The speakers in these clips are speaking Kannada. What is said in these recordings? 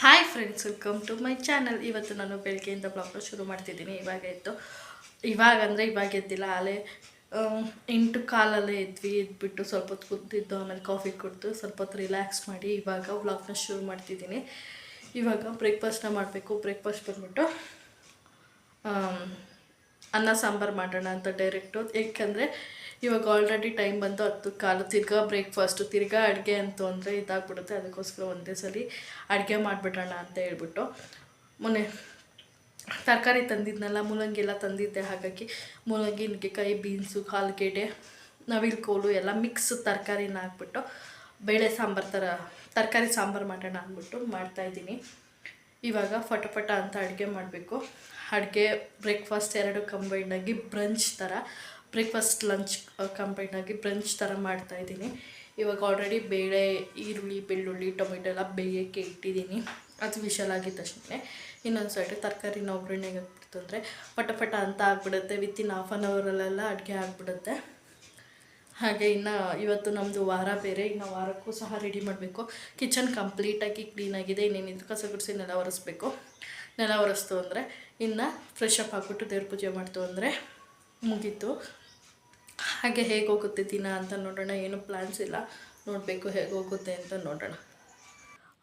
Hi friends welcome to my channel ಇವತ್ತು ನಾನು ಬೆಳಗ್ಗೆಯಿಂದ ಬ್ಲಾಗ್ ಶುರು ಮಾಡ್ತಿದ್ದೀನಿ. ಇವಾಗ ಎದ್ದು ಇವಾಗ ಅಂದರೆ ಇವಾಗ ಎದ್ದಿಲ್ಲ ಆಲೆ ಎಂಟು ಕಾಲಲ್ಲೇ ಎದ್ವಿ. ಎದ್ಬಿಟ್ಟು ಸ್ವಲ್ಪ ಹೊತ್ತು ಕೂತಿದ್ದು, ಆಮೇಲೆ ಕಾಫಿ ಕುಡಿದು ಸ್ವಲ್ಪ ಹೊತ್ತು ರಿಲ್ಯಾಕ್ಸ್ ಮಾಡಿ ಇವಾಗ ವ್ಲಾಗ್ನ ಶುರು ಮಾಡ್ತಿದ್ದೀನಿ. ಇವಾಗ ಬ್ರೇಕ್ಫಾಸ್ಟ್ನ ಮಾಡಬೇಕು. ಬ್ರೇಕ್ಫಾಸ್ಟ್ ಬಂದ್ಬಿಟ್ಟು ಅನ್ನ ಸಾಂಬಾರು ಮಾಡೋಣ ಅಂತ ಡೈರೆಕ್ಟು ಏಕೆಂದರೆ ಇವಾಗ ಆಲ್ರೆಡಿ ಟೈಮ್ ಬಂದು ಹತ್ತು ಕಾಲು ತಿರ್ಗಾ ಬ್ರೇಕ್ಫಾಸ್ಟು ತಿರ್ಗಾ ಅಡುಗೆ ಅಂತ ಅಂದರೆ ಇದಾಗ್ಬಿಡುತ್ತೆ. ಅದಕ್ಕೋಸ್ಕರ ಒಂದೇ ಸಲ ಅಡುಗೆ ಮಾಡಿಬಿಡೋಣ ಅಂತ ಹೇಳ್ಬಿಟ್ಟು. ಮೊನ್ನೆ ತರಕಾರಿ ತಂದಿದ್ನಲ್ಲ ಮೂಲಂಗಿ ಎಲ್ಲ ತಂದಿದ್ದೆ. ಹಾಗಾಗಿ ಮೂಲಂಗಿ, ನುಗ್ಗೆಕಾಯಿ, ಬೀನ್ಸು ನವಿಲ್ ಕೋಲು ಎಲ್ಲ ಮಿಕ್ಸ್ ತರಕಾರಿನ ಹಾಕ್ಬಿಟ್ಟು, ಬೇಳೆ ಸಾಂಬಾರು ಥರ ತರಕಾರಿ ಸಾಂಬಾರು ಮಾಡೋಣ ಅಂದ್ಬಿಟ್ಟು ಮಾಡ್ತಾಯಿದ್ದೀನಿ ಇವಾಗ ಫಟಫಟ ಅಂತ ಅಡುಗೆ ಮಾಡಬೇಕು. ಅಡುಗೆ ಬ್ರೇಕ್ಫಾಸ್ಟ್ ಎರಡು ಕಂಬೈಂಡಾಗಿ ಬ್ರಂಚ್ ಥರ ಬ್ರೇಕ್ಫಾಸ್ಟ್ ಲಂಚ್ ಕಂಬೈಂಡಾಗಿ ಬ್ರಂಚ್ ಥರ ಮಾಡ್ತಾಯಿದ್ದೀನಿ ಇವಾಗ ಆಲ್ರೆಡಿ ಬೇಳೆ, ಈರುಳ್ಳಿ, ಬೆಳ್ಳುಳ್ಳಿ, ಟೊಮೆಟೊ ಎಲ್ಲ ಬೇಯೋಕ್ಕೆ ಇಟ್ಟಿದ್ದೀನಿ. ಅದು ವಿಶಾಲ ಆಗಿದ್ದ ತಕ್ಷಣ ಇನ್ನೊಂದು ಸೈಡ್ ತರಕಾರಿನ ಒಗ್ಗರಣೆಗೆ ಹಾಕ್ಬಿಡ್ತು ಅಂದರೆ ಪಟ ಪಟ ಅಂತ ಆಗಿಬಿಡುತ್ತೆ. ವಿತಿನ್ ಹಾಫ್ ಆನ್ ಅವರಲ್ಲೆಲ್ಲ ಅಡುಗೆ ಆಗಿಬಿಡುತ್ತೆ. ಹಾಗೆ ಇನ್ನು ಇವತ್ತು ನಮ್ಮದು ವಾರ ಬೇರೆ. ಇನ್ನು ವಾರಕ್ಕೂ ಸಹ ರೆಡಿ ಮಾಡಬೇಕು. ಕಿಚನ್ ಕಂಪ್ಲೀಟಾಗಿ ಕ್ಲೀನಾಗಿದೆ ಇನ್ನೇನಿದ್ರು ಕಸ ಗುಡಿಸಿ ನೆಲ ಒರೆಸ್ಬೇಕು. ನೆಲ ಒರೆಸ್ತು ಅಂದರೆ ಇನ್ನು ಫ್ರೆಶ್ ಅಪ್ ಹಾಕ್ಬಿಟ್ಟು ದೇವ್ರ ಪೂಜೆ ಮಾಡ್ತು ಅಂದರೆ ಮುಗೀತು. ಹಾಗೆ ಹೇಗೆ ಹೋಗುತ್ತೆ ದಿನ ಅಂತ ನೋಡೋಣ. ಏನು ಪ್ಲ್ಯಾನ್ಸ್ ಇಲ್ಲ. ನೋಡಬೇಕು ಹೇಗೆ ಹೋಗುತ್ತೆ ಅಂತ ನೋಡೋಣ.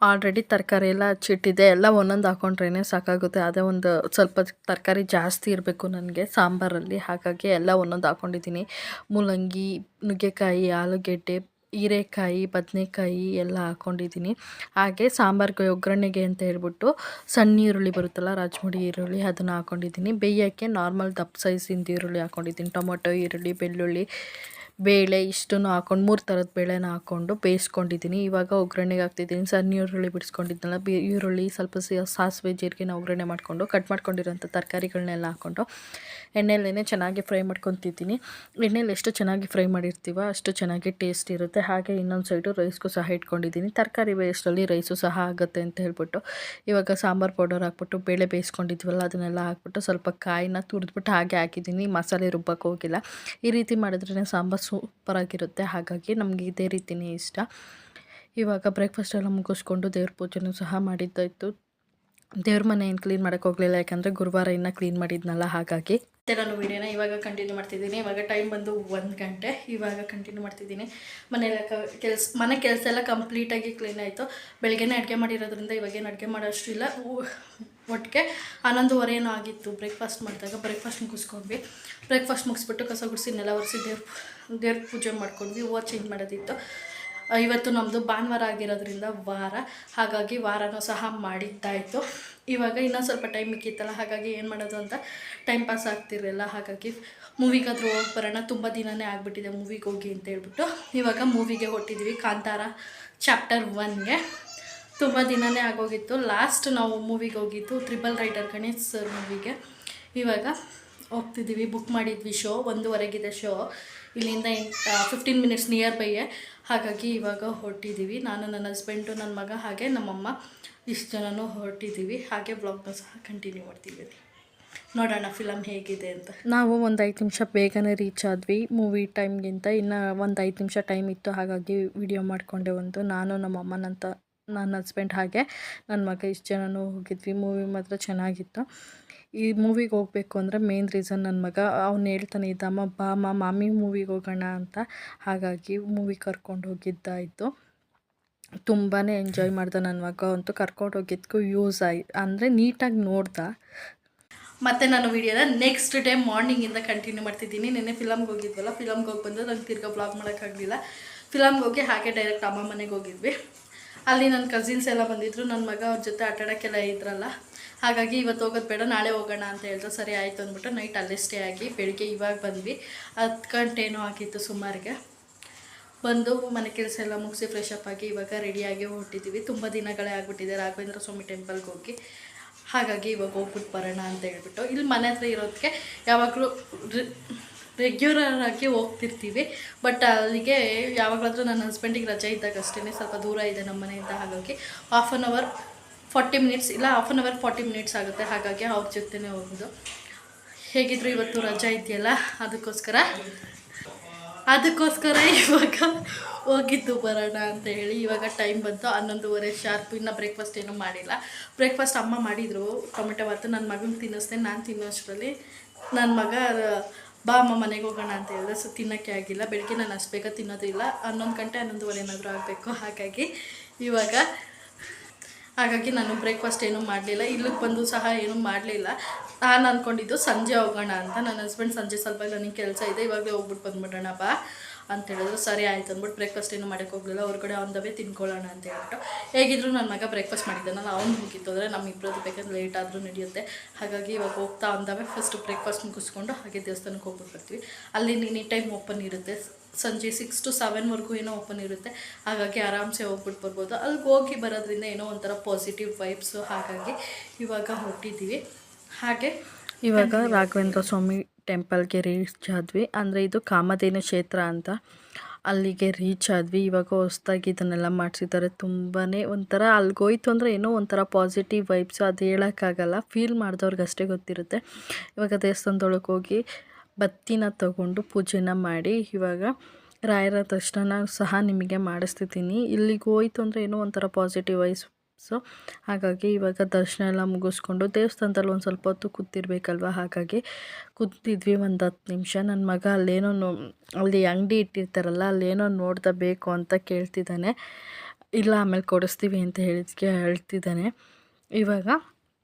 ಆಲ್ರೆಡಿ ತರಕಾರಿ ಎಲ್ಲ ಹಚ್ಚಿಟ್ಟಿದೆ ಎಲ್ಲ ಒಂದೊಂದು ಹಾಕೊಂಡ್ರೇ ಸಾಕಾಗುತ್ತೆ. ಅದೇ ಒಂದು ಸ್ವಲ್ಪ ತರಕಾರಿ ಜಾಸ್ತಿ ಇರಬೇಕು ನನಗೆ, ಸಾಂಬಾರಲ್ಲಿ. ಹಾಗಾಗಿ ಎಲ್ಲ ಒಂದೊಂದು ಹಾಕೊಂಡಿದ್ದೀನಿ. ಮೂಲಂಗಿ, ನುಗ್ಗೆಕಾಯಿ, ಆಲೂಗೆಡ್ಡೆ ಹೀರೆಕಾಯಿ, ಬದನೆಕಾಯಿ ಎಲ್ಲ ಹಾಕ್ಕೊಂಡಿದ್ದೀನಿ ಹಾಗೆ ಸಾಂಬಾರ್ಗೆ ಒಗ್ಗರಣೆಗೆ ಅಂತ ಹೇಳ್ಬಿಟ್ಟು ಸಣ್ಣ ಈರುಳ್ಳಿ ಬರುತ್ತಲ್ಲ, ರಾಜಮುಡಿ ಈರುಳ್ಳಿ ಅದನ್ನು ಹಾಕ್ಕೊಂಡಿದ್ದೀನಿ ಬೇಯೋಕ್ಕೆ ನಾರ್ಮಲ್ ದಪ್ಪ ಸೈಜಿಂದ ಈರುಳ್ಳಿ ಹಾಕ್ಕೊಂಡಿದ್ದೀನಿ ಟೊಮೊಟೊ, ಈರುಳ್ಳಿ, ಬೆಳ್ಳುಳ್ಳಿ, ಬೇಳೆ ಇಷ್ಟನ್ನು ಹಾಕೊಂಡು, ಮೂರು ಥರದ ಬೇಳೆನ ಹಾಕ್ಕೊಂಡು ಬೇಯಿಸ್ಕೊಂಡಿದ್ದೀನಿ. ಇವಾಗ ಒಗ್ಗರಣೆಗೆ ಹಾಕ್ತಿದ್ದೀನಿ. ಸಣ್ಣ ಈರುಳ್ಳಿ ಬಿಡಿಸ್ಕೊಂಡಿದ್ನಲ್ಲ ಬಿ ಈರುಳ್ಳಿ ಸ್ವಲ್ಪ ಸಾಸಿವೆ ಜೀರಿಗೆನ ಒಗ್ಗರಣೆ ಮಾಡಿಕೊಂಡು, ಕಟ್ ಮಾಡ್ಕೊಂಡಿರೋಂಥ ತರಕಾರಿಗಳನ್ನೆಲ್ಲ ಹಾಕ್ಕೊಂಡು ಎಣ್ಣೆಲೇ ಚೆನ್ನಾಗಿ ಫ್ರೈ ಮಾಡ್ಕೊತಿದ್ದೀನಿ. ಎಣ್ಣೆಲಿ ಎಷ್ಟು ಚೆನ್ನಾಗಿ ಫ್ರೈ ಮಾಡಿರ್ತೀವೋ ಅಷ್ಟು ಚೆನ್ನಾಗಿ ಟೇಸ್ಟ್ ಇರುತ್ತೆ. ಹಾಗೆ ಇನ್ನೊಂದು ಸೈಡು ರೈಸ್ಗೂ ಸಹ ಇಟ್ಕೊಂಡಿದ್ದೀನಿ. ತರಕಾರಿ ವೇಸ್ಟಲ್ಲಿ ರೈಸು ಸಹ ಆಗುತ್ತೆ ಅಂತ ಹೇಳ್ಬಿಟ್ಟು. ಇವಾಗ ಸಾಂಬಾರು ಪೌಡರ್ ಹಾಕ್ಬಿಟ್ಟು, ಬೇಳೆ ಬೇಯಿಸ್ಕೊಂಡಿದ್ವಲ್ಲ ಅದನ್ನೆಲ್ಲ ಹಾಕ್ಬಿಟ್ಟು ಸ್ವಲ್ಪ ಕಾಯಿನ ತುರಿದ್ಬಿಟ್ಟು ಹಾಗೆ ಹಾಕಿದ್ದೀನಿ. ಮಸಾಲೆ ರುಬ್ಬಕ್ಕೆ ಹೋಗಿಲ್ಲ. ಈ ರೀತಿ ಮಾಡಿದ್ರೆ ಸಾಂಬಾರು ಸೂಪರಾಗಿರುತ್ತೆ ಹಾಗಾಗಿ ನಮಗೆ ಇದೇ ರೀತಿಯೇ ಇಷ್ಟ. ಇವಾಗ ಬ್ರೇಕ್ಫಾಸ್ಟ್ ಎಲ್ಲ ಮುಗಿಸ್ಕೊಂಡು ದೇವ್ರ ಪೂಜೆನೂ ಸಹ ಮಾಡಿದ್ದಾಯಿತು. ದೇವ್ರ ಮನೆ ಏನು ಕ್ಲೀನ್ ಮಾಡೋಕ್ಕೆ ಹೋಗಲಿಲ್ಲ, ಯಾಕಂದರೆ ಗುರುವಾರ ಇನ್ನೂ ಕ್ಲೀನ್ ಮಾಡಿದ್ನಲ್ಲ, ಹಾಗಾಗಿ. ಮತ್ತೆ ನಾನು ವಿಡಿಯೋನ ಇವಾಗ ಕಂಟಿನ್ಯೂ ಮಾಡ್ತಿದ್ದೀನಿ. ಇವಾಗ ಟೈಮ್ ಬಂದು ಒಂದು ಗಂಟೆ. ಇವಾಗ ಕಂಟಿನ್ಯೂ ಮಾಡ್ತಿದ್ದೀನಿ. ಮನೆಯಲ್ಲ ಕೆಲಸ, ಮನೆ ಕೆಲಸ ಎಲ್ಲ ಕಂಪ್ಲೀಟಾಗಿ ಕ್ಲೀನ್ ಆಯಿತು. ಬೆಳಗ್ಗೆನೇ ಅಡುಗೆ ಮಾಡಿರೋದ್ರಿಂದ ಇವಾಗೇನು ಅಡುಗೆ ಮಾಡೋಷ್ಟು ಇಲ್ಲ. ಒಟ್ಟಿಗೆ ಹನ್ನೊಂದುವರೆ ಏನೋ ಆಗಿತ್ತು. ಬ್ರೇಕ್ಫಾಸ್ಟ್ ಮಾಡಿದಾಗ ಬ್ರೇಕ್ಫಾಸ್ಟ್ ಮುಗಿಸ್ಕೊಂಡ್ವಿ. ಬ್ರೇಕ್ಫಾಸ್ಟ್ ಮುಗಿಸ್ಬಿಟ್ಟು ಕಸ ಗುಡಿಸಿ ನೆಲ ಒರೆಸಿ ದೇವ್ರ ದೇವ್ರ ಪೂಜೆ ಮಾಡ್ಕೊಂಡ್ವಿ. ಹೂವು ಚೇಂಜ್ ಮಾಡೋದಿತ್ತು. ಇವತ್ತು ನಮ್ಮದು ಭಾನುವಾರ ಆಗಿರೋದ್ರಿಂದ ವಾರ. ಹಾಗಾಗಿ ವಾರನೂ ಸಹ ಮಾಡಿದ್ದಾಯಿತು. ಇವಾಗ ಇನ್ನೊಂದು ಸ್ವಲ್ಪ ಟೈಮ್ ಮಿಕ್ಕಿತ್ತಲ್ಲ, ಹಾಗಾಗಿ ಏನು ಮಾಡೋದು ಅಂತ ಟೈಮ್ ಪಾಸ್ ಆಗ್ತಿರಲಿಲ್ಲ. ಹಾಗಾಗಿ ಮೂವಿಗಾದರೂ ಹೋಗಿ ಬರೋಣ. ತುಂಬ ದಿನವೇ ಆಗಿಬಿಟ್ಟಿದೆ ಮೂವಿಗೆ ಹೋಗಿ ಅಂತ ಹೇಳ್ಬಿಟ್ಟು. ಇವಾಗ ಮೂವಿಗೆ ಹೊಟ್ಟಿದ್ದೀವಿ ಕಾಂತಾರ ಚಾಪ್ಟರ್ ಒನ್ಗೆ ತುಂಬ ದಿನವೇ ಆಗೋಗಿತ್ತು. ಲಾಸ್ಟ್ ನಾವು ಮೂವಿಗೆ ಹೋಗಿದ್ದು ತ್ರಿಬಲ್ ರೈಡರ್ ಗಣೇಶ್ ಸರ್ ಮೂವಿಗೆ. ಇವಾಗ ಹೋಗ್ತಿದ್ದೀವಿ ಬುಕ್ ಮಾಡಿದ್ವಿ ಶೋ ಒಂದೂವರೆಗಿದೆ ಶೋ ಇಲ್ಲಿಂದ ಫಿಫ್ಟೀನ್ ಮಿನಿಟ್ಸ್ ನಿಯರ್ ಬೈಯೇ ಹಾಗಾಗಿ ಇವಾಗ ಹೊಟ್ಟಿದ್ದೀವಿ ನಾನು ನನ್ನ ಹಸ್ಬೆಂಡು ನನ್ನ ಮಗ, ಹಾಗೆ ನಮ್ಮಮ್ಮ. ಇಷ್ಟು ಜನನೂ ಹೊರಟಿದ್ದೀವಿ ಹಾಗೆ ಬ್ಲಾಗ್ನ ಸಹ ಕಂಟಿನ್ಯೂ ಮಾಡ್ತೀವಿ ನೋಡೋಣ ಫಿಲಮ್ ಹೇಗಿದೆ ಅಂತ. ನಾವು ಒಂದು ಐದು ನಿಮಿಷ ಬೇಗನೆ ರೀಚ್ ಆದ್ವಿ. ಮೂವಿ ಟೈಮ್ಗಿಂತ ಇನ್ನು ಒಂದು ಐದು ನಿಮಿಷ ಟೈಮ್ ಇತ್ತು. ಹಾಗಾಗಿ ವಿಡಿಯೋ ಮಾಡಿಕೊಂಡೆ ಒಂದು. ನಾನು, ನಮ್ಮ ಅಮ್ಮನಂತ ನನ್ನ ಹಸ್ಬೆಂಡ್ ಹಾಗೆ ನನ್ನ ಮಗ ಇಷ್ಟು ಜನನೂ ಹೋಗಿದ್ವಿ. ಮೂವಿ ಮಾತ್ರ ಚೆನ್ನಾಗಿತ್ತು. ಈ ಮೂವಿಗೆ ಹೋಗಬೇಕು ಅಂದರೆ ಮೇನ್ ರೀಸನ್ ನನ್ನ ಮಗ, ಅವ್ನು ಹೇಳ್ತಾನೆ ಇದ್ದಮ್ಮ ಬಾ ಅಮ್ಮ ಮಾಮಿ ಮೂವಿಗೆ ಹೋಗೋಣ ಅಂತ. ಹಾಗಾಗಿ ಮೂವಿ ಕರ್ಕೊಂಡು ಹೋಗಿದ್ದಾಯಿತು. ತುಂಬಾ ಎಂಜಾಯ್ ಮಾಡ್ದೆ ನನ್ನ ಮಗ ಅಂತೂ ಕರ್ಕೊಂಡು ಹೋಗಿದ್ದಕ್ಕೂ ಯೂಸ್ ಆಯ್, ಅಂದರೆ ನೀಟಾಗಿ ನೋಡ್ದ. ಮತ್ತು ನಾನು ವಿಡಿಯೋನ ನೆಕ್ಸ್ಟ್ ಡೇ ಮಾರ್ನಿಂಗಿಂದ ಕಂಟಿನ್ಯೂ ಮಾಡ್ತಿದ್ದೀನಿ. ನಿನ್ನೆ ಫಿಲಮ್ಗೆ ಹೋಗಿದ್ವಲ್ಲ ಫಿಲಮ್ಗೆ ಹೋಗಿ ಬಂದು ನಂಗೆ ತಿರ್ಗಾ ಬ್ಲಾಗ್ ಮಾಡೋಕ್ಕಾಗಲಿಲ್ಲ ಫಿಲಮ್ಗೆ ಹೋಗಿ ಹಾಗೆ ಡೈರೆಕ್ಟ್ ಅಮ್ಮ ಮನೆಗೆ ಹೋಗಿದ್ವಿ. ಅಲ್ಲಿ ನನ್ನ ಕಸಿನ್ಸ್ ಎಲ್ಲ ಬಂದಿದ್ರು ನನ್ನ ಮಗ ಅವ್ರ ಜೊತೆ ಆಟಾಡೋಕ್ಕೆಲ್ಲ ಇದ್ರಲ್ಲ. ಹಾಗಾಗಿ ಇವತ್ತು ಹೋಗೋದು ಬೇಡ, ನಾಳೆ ಹೋಗೋಣ ಅಂತ ಹೇಳಿದ್ರು ಸರಿ ಆಯಿತು ಅಂದ್ಬಿಟ್ಟು ನೈಟ್ ಅಲ್ಲೇ ಸ್ಟೇ ಆಗಿ ಬೆಳಿಗ್ಗೆ ಇವಾಗ ಬಂದ್ವಿ. ಹತ್ತು ಗಂಟೆನೋ ಆಗಿತ್ತು ಸುಮಾರಿಗೆ. ಬಂದು ಮನೆ ಕೆಲಸ ಎಲ್ಲ ಮುಗಿಸಿ ಫ್ರೆಶ್ ಅಪ್ ಆಗಿ ಇವಾಗ ರೆಡಿಯಾಗಿ ಹೊಟ್ಟಿದ್ದೀವಿ ತುಂಬ ದಿನಗಳೇ ಆಗಿಬಿಟ್ಟಿದೆ ರಾಘವೇಂದ್ರ ಸ್ವಾಮಿ ಟೆಂಪಲ್ಗೆ ಹೋಗಿ. ಹಾಗಾಗಿ ಇವಾಗ ಹೋಗ್ಬಿಟ್ಟು ಬರೋಣ ಅಂತ ಹೇಳ್ಬಿಟ್ಟು. ಇಲ್ಲಿ ಮನೆ ಹತ್ರ ಇರೋದಕ್ಕೆ ಯಾವಾಗಲೂ ರೆಗ್ಯುಲರ್ ಆಗಿ ಹೋಗ್ತಿರ್ತೀವಿ. ಬಟ್ ಅಲ್ಲಿಗೆ ಯಾವಾಗಲಾದರೂ ನನ್ನ ಹಸ್ಬೆಂಡಿಗೆ ರಜೆ ಇದ್ದಾಗ ಅಷ್ಟೇ ಸ್ವಲ್ಪ ದೂರ ಇದೆ ನಮ್ಮ ಮನೆಯಿಂದ ಹಾಗಾಗಿ half an hour forty minutes ಇಲ್ಲ half an hour forty minutes ಆಗುತ್ತೆ. ಹಾಗಾಗಿ ಅವ್ರ ಜೊತೆನೇ ಹೋಗೋದು. ಹೇಗಿದ್ರು ಇವತ್ತು ರಜೆ ಇದೆಯಲ್ಲ? ಅದಕ್ಕೋಸ್ಕರ ಅದಕ್ಕೋಸ್ಕರ ಇವಾಗ ಹೋಗಿದ್ದು ಬರೋಣ ಅಂತ ಹೇಳಿ ಇವಾಗ ಟೈಮ್ ಬಂತು. ಹನ್ನೊಂದುವರೆ ಶಾರ್ಪ್ ಇನ್ನು ಬ್ರೇಕ್ಫಾಸ್ಟ್ ಏನೂ ಮಾಡಿಲ್ಲ. ಬ್ರೇಕ್ಫಾಸ್ಟ್ ಅಮ್ಮ ಮಾಡಿದರು. ಟೊಮೆಟೊ ಬಾತು ನನ್ನ ಮಗನ ತಿನ್ನಿಸ್ದೆ ನಾನು ತಿನ್ನೋಷ್ಟರಲ್ಲಿ. ನನ್ನ ಮಗ, ಬಾ ಅಮ್ಮ ಮನೆಗೆ ಹೋಗೋಣ ಅಂತ ಹೇಳಿದ್ರೆ ಸೊ ತಿನ್ನೋಕ್ಕೆ ಆಗಿಲ್ಲ. ಬೆಳಗ್ಗೆ ನಾನು ಅಷ್ಟು ಬೇಗ ತಿನ್ನೋದಿಲ್ಲ. ಹನ್ನೊಂದು ಗಂಟೆ, ಹನ್ನೊಂದುವರೆ ಏನಾದರೂ ಆಗಬೇಕು. ಹಾಗಾಗಿ ಇವಾಗ ಹಾಗಾಗಿ ನಾನು ಬ್ರೇಕ್ಫಾಸ್ಟ್ ಏನೂ ಮಾಡಲಿಲ್ಲ. ಇಲ್ಲಿಗೆ ಬಂದು ಸಹ ಏನೂ ಮಾಡಲಿಲ್ಲ. ನಾನು ಅಂದ್ಕೊಂಡಿದ್ದು ಸಂಜೆ ಹೋಗೋಣ ಅಂತ. ನನ್ನ ಹಸ್ಬೆಂಡ್ ಸಂಜೆ ಸ್ವಲ್ಪ ನನಗೆ ಕೆಲಸ ಇದೆ, ಇವಾಗಲೇ ಹೋಗ್ಬಿಟ್ಟು ಬಂದ್ಬಿಡೋಣ ಬಾ ಅಂತ ಹೇಳಿದ್ರು. ಸರಿ ಆಯ್ತು ಅಂದ್ಬಿಟ್ಟು ಬ್ರೇಕ್ಫಾಸ್ಟ್ ಏನು ಮಾಡಕ್ಕೆ ಹೋಗಲಿಲ್ಲ. ಹೊರಗಡೆ ಅವನದವೇ ತಿನ್ಕೊಳ್ಳೋಣ ಅಂತ ಹೇಳ್ಬಿಟ್ಟು. ಹೇಗಿದ್ರು ನನ್ನ ಮಗ ಬ್ರೇಕ್ಫಾಸ್ಟ್ ಮಾಡಿದ್ದಾನಲ್ಲ, ಅವ್ನು ಹೋಗಿತ್ತು ಅಂದರೆ ನಮ್ಮಿಬ್ಬರದ್ದು ಬೇಕಾದ್ರೆ ಲೇಟ್ ಆದರೂ ನಡೆಯುತ್ತೆ. ಹಾಗಾಗಿ ಇವಾಗ ಹೋಗ್ತಾ ಅಂದವೇ ಫಸ್ಟ್ ಬ್ರೇಕ್ಫಾಸ್ಟ್ ಮುಗಿಸ್ಕೊಂಡು ಹಾಗೆ ದೇವಸ್ಥಾನಕ್ಕೆ ಹೋಗ್ಬಿಟ್ಟು ಬರ್ತೀವಿ. ಅಲ್ಲಿ ಎನಿ ಟೈಮ್ ಓಪನ್ ಇರುತ್ತೆ. ಸಂಜೆ ಸಿಕ್ಸ್ ಟು ಸೆವೆನ್ವರೆಗೂ ಏನೋ ಓಪನ್ ಇರುತ್ತೆ. ಹಾಗಾಗಿ ಆರಾಮ್ಸೆ ಹೋಗ್ಬಿಟ್ಟು ಬರ್ಬೋದು. ಅಲ್ಲಿಗೆ ಹೋಗಿ ಬರೋದ್ರಿಂದ ಏನೋ ಒಂಥರ ಪಾಸಿಟಿವ್ ವೈಬ್ಸು ಹಾಗಾಗಿ ಇವಾಗ ಹೊರಟಿದ್ದೀವಿ. ಹಾಗೆ ಇವಾಗ ರಾಘವೇಂದ್ರ ಸ್ವಾಮಿ ಟೆಂಪಲ್ಗೆ ರೀಚ್ ಆದ್ವಿ. ಅಂದರೆ ಇದು ಕಾಮಧೇನು ಕ್ಷೇತ್ರ ಅಂತ. ಅಲ್ಲಿಗೆ ರೀಚ್ ಆದ್ವಿ. ಇವಾಗ ಹೊಸ್ದಾಗಿ ಇದನ್ನೆಲ್ಲ ಮಾಡಿಸಿದ್ದಾರೆ. ತುಂಬಾ ಒಂಥರ ಅಲ್ಲಿಗೋಯ್ತು ಅಂದರೆ ಏನೋ ಒಂಥರ ಪಾಸಿಟಿವ್ ವೈಬ್ಸು ಅದು ಹೇಳೋಕ್ಕಾಗಲ್ಲ. ಫೀಲ್ ಮಾಡಿದವ್ರಿಗೆ ಅಷ್ಟೇ ಗೊತ್ತಿರುತ್ತೆ. ಇವಾಗ ದೇವಸ್ಥಾನದೊಳಗೆ ಹೋಗಿ ಬತ್ತಿನ ತಗೊಂಡು ಪೂಜೆನ ಮಾಡಿ ಇವಾಗ ರಾಯರ ದರ್ಶನ ಸಹ ನಿಮಗೆ ಮಾಡಿಸ್ತಿದ್ದೀನಿ. ಇಲ್ಲಿಗೆ ಹೋಯ್ತು ಅಂದರೆ ಏನೋ ಒಂಥರ ಪಾಸಿಟಿವ್ ವೈಸ್ ಸೊ, ಹಾಗಾಗಿ ಇವಾಗ ದರ್ಶನ ಎಲ್ಲ ಮುಗಿಸ್ಕೊಂಡು ದೇವಸ್ಥಾನದಲ್ಲಿ ಒಂದು ಸ್ವಲ್ಪ ಹೊತ್ತು ಕೂತಿರ್ಬೇಕಲ್ವ? ಹಾಗಾಗಿ ಕೂತಿದ್ವಿ ಒಂದು ಹತ್ತು ನಿಮಿಷ. ನನ್ನ ಮಗ ಅಲ್ಲೇನೋ ಅಲ್ಲಿ ಅಂಗಡಿ ಇಟ್ಟಿರ್ತಾರಲ್ಲ, ಅಲ್ಲೇನೋ ನೋಡ್ತಾ ಬೇಕು ಅಂತ ಕೇಳ್ತಿದ್ದಾನೆ. ಇಲ್ಲ, ಆಮೇಲೆ ಕೊಡಿಸ್ತೀವಿ ಅಂತ ಹೇಳಿದ್ಕೆ ಹೇಳ್ತಿದ್ದಾನೆ. ಇವಾಗ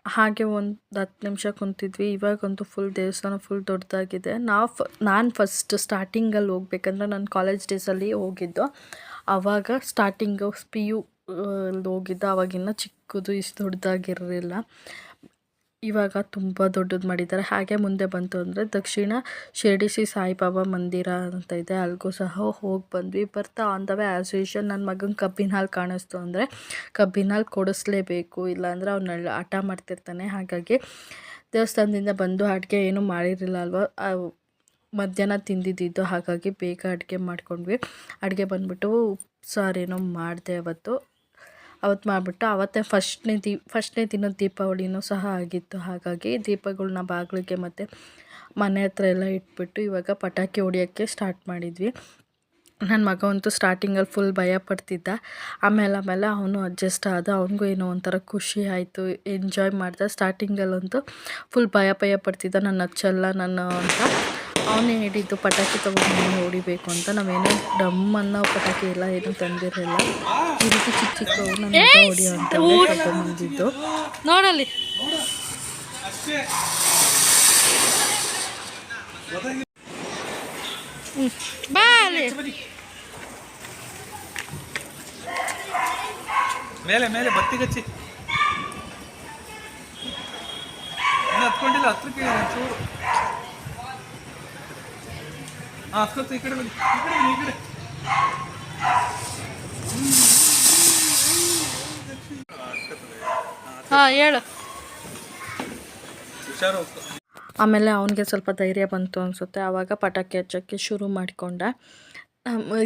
ಹಾಗೆ ಒಂದು ಹತ್ತು ನಿಮಿಷ ಕುಂತಿದ್ವಿ. ಇವಾಗಂತೂ ಫುಲ್ ದೇವಸ್ಥಾನ ಫುಲ್ ದೊಡ್ಡದಾಗಿದೆ ನಾವು ಫ, ನಾನು ಫಸ್ಟ್ ಸ್ಟಾರ್ಟಿಂಗಲ್ಲಿ ಹೋಗ್ಬೇಕಂದ್ರೆ ನಾನು ಕಾಲೇಜ್ ಡೇಸಲ್ಲಿ ಹೋಗಿದ್ದು. ಆವಾಗ ಸ್ಟಾರ್ಟಿಂಗು ಪಿ ಯು ಅಲ್ಲಿ ಹೋಗಿದ್ದ ಅವಾಗಿನ್ನ ಚಿಕ್ಕದು ಇಷ್ಟು ದೊಡ್ಡದಾಗಿರಲಿಲ್ಲ. ಇವಾಗ ತುಂಬ ದೊಡ್ಡದು ಮಾಡಿದ್ದಾರೆ. ಹಾಗೆ ಮುಂದೆ ಬಂತು ಅಂದರೆ ದಕ್ಷಿಣ ಶಿರಡಿ ಶ್ರೀ ಸಾಯಿಬಾಬಾ ಮಂದಿರ ಅಂತ ಇದೆ. ಅಲ್ಲಿಗೂ ಸಹ ಹೋಗಿ ಬಂದ್ವಿ. ಬರ್ತಾ on the way as usual ನನ್ನ ಮಗನ ಕಬ್ಬಿನ ಹಾಲು ಕಾಣಿಸ್ತು ಅಂದರೆ ಕಬ್ಬಿನ ಹಾಲು ಕೊಡಿಸ್ಲೇಬೇಕು. ಇಲ್ಲಾಂದರೆ ಅವನ್ನೆಲ್ಲ ಹಠ ಮಾಡ್ತಿರ್ತಾನೆ. ಹಾಗಾಗಿ ದೇವಸ್ಥಾನದಿಂದ ಬಂದು ಅಡುಗೆ ಏನೂ ಮಾಡಿರಲಿಲ್ಲ ಅಲ್ವಾ? ಮಧ್ಯಾಹ್ನ ತಿಂದಿದ್ದಿದ್ದು. ಹಾಗಾಗಿ ಬೇಗ ಅಡುಗೆ ಮಾಡ್ಕೊಂಡ್ವಿ. ಅಡುಗೆ ಬಂದ್ಬಿಟ್ಟು ಸಾರೇನೋ ಮಾಡಿದೆ ಅವತ್ತು. ಅವತ್ತು ಮಾಡಿಬಿಟ್ಟು ಅವತ್ತೇ ಫಸ್ಟ್ನೇ ದೀ, ಫಸ್ಟ್ನೇ ದಿನ ದೀಪಾವಳಿನೂ ಸಹ ಆಗಿತ್ತು. ಹಾಗಾಗಿ ದೀಪಗಳನ್ನ ಬಾಗಿಲಿಗೆ ಮತ್ತು ಮನೆ ಹತ್ರ ಎಲ್ಲ ಇಟ್ಬಿಟ್ಟು ಇವಾಗ ಪಟಾಕಿ ಹೊಡಿಯೋಕ್ಕೆ ಸ್ಟಾರ್ಟ್ ಮಾಡಿದ್ವಿ. ನನ್ನ ಮಗ ಅಂತೂ ಸ್ಟಾರ್ಟಿಂಗಲ್ಲಿ ಫುಲ್ ಭಯ ಪಡ್ತಿದ್ದ. ಆಮೇಲೆ ಆಮೇಲೆ ಅವನು ಅಡ್ಜಸ್ಟ್ ಆದ. ಅವನಿಗೂ ಏನೋ ಒಂಥರ ಖುಷಿ ಆಯಿತು. ಎಂಜಾಯ್ ಮಾಡ್ದ. ಸ್ಟಾರ್ಟಿಂಗಲ್ಲಂತೂ ಫುಲ್ ಭಯ ಭಯ ಪಡ್ತಿದ್ದ. ನನ್ನ ಹಚ್ಚಲ್ಲ ನನ್ನ ಅಂತ. ಅವನೇ ಹೇಳಿದ್ದು ಪಟಾಕಿ ತೊಗೊಂಡು ನೀನು ಹೊಡಿಬೇಕು ಅಂತ. ನಾವೇನೋ ಡಮ್ ಅನ್ನೋ ಪಟಾಕಿ ಎಲ್ಲ ಏನೂ ತಂದಿರಲಿಲ್ಲ. ಈ ರೀತಿ ಚಿಕ್ಕ ಚಿಕ್ಕವು ನನ್ನ ನೋಡಲಿ ಹೊಡಿಯೋ ಅಂತ ನೋಡಲ್ಲಿ. ಮೇಲೆ ಮೇಲೆ ಬತ್ತಿ ಗಚ್ಚಿ ಇನ್ನು ಹತ್ಕೊಂಡಿಲ್ಲ ಹತ್ತಿರ ಕೇಳಿ ಒಂಚೂರು. ಹೇಳು. ಆಮೇಲೆ ಅವನಿಗೆ ಸ್ವಲ್ಪ ಧೈರ್ಯ ಬಂತು ಅನಿಸುತ್ತೆ. ಆವಾಗ ಪಟಾಕಿ ಹಚ್ಚೋಕ್ಕೆ ಶುರು ಮಾಡಿಕೊಂಡ.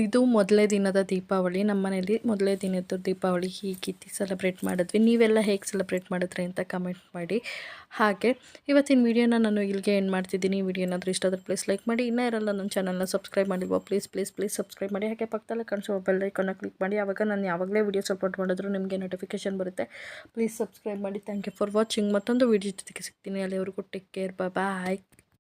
ಇದು ಮೊದಲೇ ದಿನದ ದೀಪಾವಳಿ. ನಮ್ಮ ಮನೇಲಿ ಮೊದಲೇ ದಿನದ್ದು ದೀಪಾವಳಿ ಹೀಗಿತ್ತು ಸೆಲೆಬ್ರೇಟ್ ಮಾಡಿದ್ವಿ. ನೀವೆಲ್ಲ ಹೇಗೆ ಸೆಲೆಬ್ರೇಟ್ ಮಾಡಿದ್ರಿ ಅಂತ ಕಮೆಂಟ್ ಮಾಡಿ. ಹಾಗೆ, ಇವತ್ತಿನ ವೀಡಿಯೋನ ನಾನು ಇಲ್ಲಿಗೆ ಏನು ಮಾಡ್ತಿದ್ದೀನಿ. ವಿಡಿಯೋ ಏನಾದರೂ ಇಷ್ಟ ಆದರೆ ಪ್ಲೀಸ್ ಲೈಕ್ ಮಾಡಿ. ಇನ್ನೂ ಇರಲ್ಲ ನನ್ನ ಚಾನಲ್ನ ಸಬ್ಸ್ಕ್ರೈಬ್ ಮಾಡಿಲ್ವೋ ಪ್ಲೀಸ್ ಪ್ಲೀಸ್ ಪ್ಲೀಸ್ ಸಬ್ಸ್ಕ್ರೈಬ್ ಮಾಡಿ. ಹಾಗೆ ಪಕ್ಕದಲ್ಲೇ ಕಾಣಿಸೋ ಬೆಲ್ ಐಕನ್ನ ಕ್ಲಿಕ್ ಮಾಡಿ. ಆವಾಗ ನಾನು ಯಾವಾಗಲೇ ವೀಡಿಯೋಸ್ ಸಪೋರ್ಟ್ ಮಾಡಿದ್ರು ನಿಮಗೆ ನೋಟಿಫಿಕೇಶನ್ ಬರುತ್ತೆ. ಪ್ಲೀಸ್ ಸಬ್ಸ್ಕ್ರೈಬ್ ಮಾಡಿ. ಥ್ಯಾಂಕ್ ಯು ಫಾರ್ ವಾಚಿಂಗ್ ಮತ್ತೊಂದು ವೀಡಿಯೋ ಜೊತೆಗೆ ಸಿಗ್ತೀನಿ. ಅಲ್ಲಿವರೆಗೂ ಟೇಕ್ ಕೇರ್ ಬಾಯ್